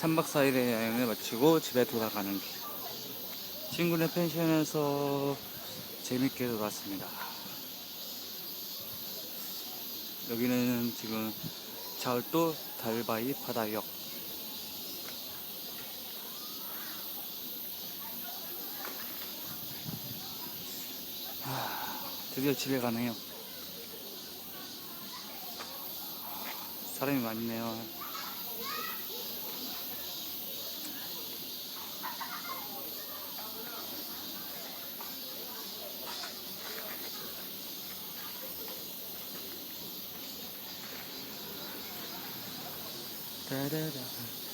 3박 4일의 여행을 마치고 집에 돌아가는 길. 친구네 펜션에서 재밌게 놀았습니다. 여기는 지금 자울도 달바이 바다역. 하, 드디어 집에 가네요. 사람이 많네요. Da, da, da.